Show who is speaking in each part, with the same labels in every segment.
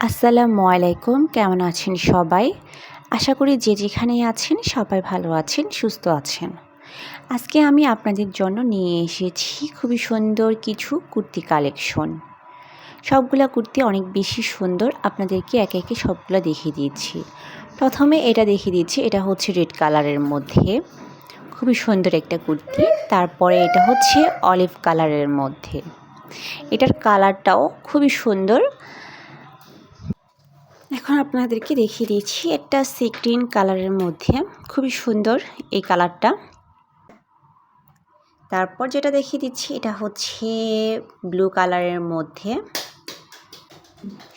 Speaker 1: আসসালামু আলাইকুম, কেমন আছেন সবাই? আশা করি যে যেখানেই আছেন সবাই ভালো আছেন, সুস্থ আছেন। আজকে আমি আপনাদের জন্য নিয়ে এসেছি খুবই সুন্দর কিছু কুর্তি কালেকশন। সবগুলা কুর্তি অনেক বেশি সুন্দর, আপনাদেরকে একে একে সবগুলো দেখিয়ে দিচ্ছি। প্রথমে এটা দেখিয়ে দিচ্ছি, এটা হচ্ছে রেড কালারের মধ্যে। খুবই সুন্দর একটা কুর্তি, তারপরে এটা হচ্ছে অলিভ কালারের মধ্যে। এটার কালারটাও খুবই সুন্দর। এখন আপনাদেরকে দেখিয়ে দিচ্ছি একটা সি গ্রিন কালারের মধ্যে। খুবই সুন্দর এই কালারটা তারপর যেটা দেখিয়ে দিচ্ছি, এটা হচ্ছে ব্লু কালারের মধ্যে।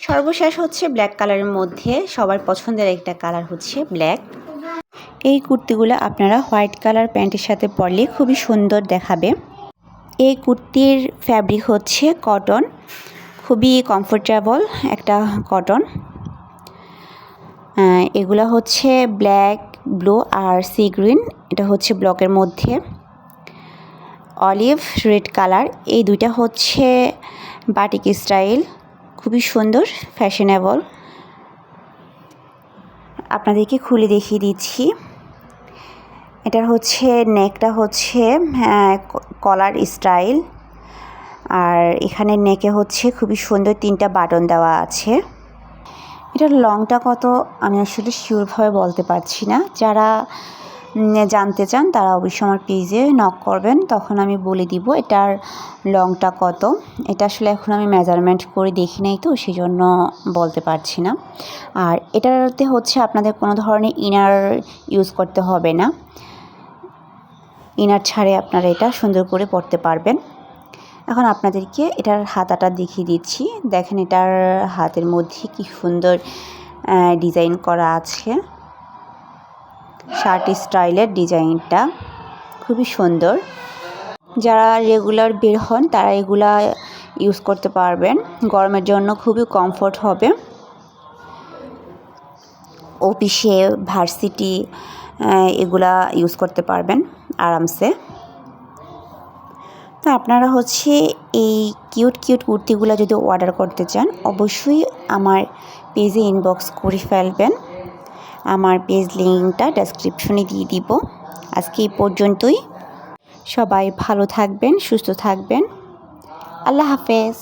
Speaker 1: সর্বশেষ হচ্ছে ব্ল্যাক কালারের মধ্যে। সবার পছন্দের একটা কালার হচ্ছে ব্ল্যাক এই কুর্তিগুলো আপনারা হোয়াইট কালার প্যান্টের সাথে পরলে খুবই সুন্দর দেখাবে। এই কুর্তির ফ্যাব্রিক হচ্ছে কটন খুবই কমফোর্টেবল একটা কটন এগুলো হচ্ছে ব্ল্যাক, ব্লু আর সি গ্রিন। এটা হচ্ছে ব্লকের মধ্যে। Olive, red colour. এই দুইটা হচ্ছে বাটিক স্টাইল। খুবই সুন্দর, ফ্যাশনেবল। আপনাদেরকে খুলে দেখিয়ে দিচ্ছি। এটার হচ্ছে নেকটা হচ্ছে কলার স্টাইল আর এখানে নেকে হচ্ছে খুবই সুন্দর তিনটা বাটন দেওয়া আছে। এটার লংটা কত আমি আসলে শিওরভাবে বলতে পারছি না। যারা জানতে চান তারা অবশ্যই আমার পেজে নক করবেন। তখন আমি বলে দিব এটার লংটা কত। এটা আসলে এখন আমি মেজারমেন্ট করে দেখি নাই তো সেই জন্য বলতে পারছি না। আর এটাতে হচ্ছে আপনাদের কোনো ধরনের ইনার ইউজ করতে হবে না। ইনার ছাড়ে আপনারা এটা সুন্দর করে পড়তে পারবেন। এখন আপনাদেরকে এটার হাতাটা দেখিয়ে দিচ্ছি। দেখেন এটার হাতের মধ্যে কি সুন্দর ডিজাইন করা আছে। শার্ট স্টাইলের ডিজাইনটা খুবই সুন্দর। যারা রেগুলার বের হন, তারা এগুলা ইউজ করতে পারবেন। গরমের জন্য খুবই কমফোর্ট হবে। অফিসে ভার্সিটি এগুলা ইউজ করতে পারবেন আরামসে। আপনারা হচ্ছে এই কিউট কিউট কুর্তিগুলো যদি অর্ডার করতে চান, অবশ্যই আমার পেজে ইনবক্স করে ফেলবেন। আমার পেজ লিঙ্কটা ডেসক্রিপশনে দিয়ে দিব। আজকে এই পর্যন্তই। সবাই ভালো থাকবেন, সুস্থ থাকবেন। আল্লাহ হাফেজ।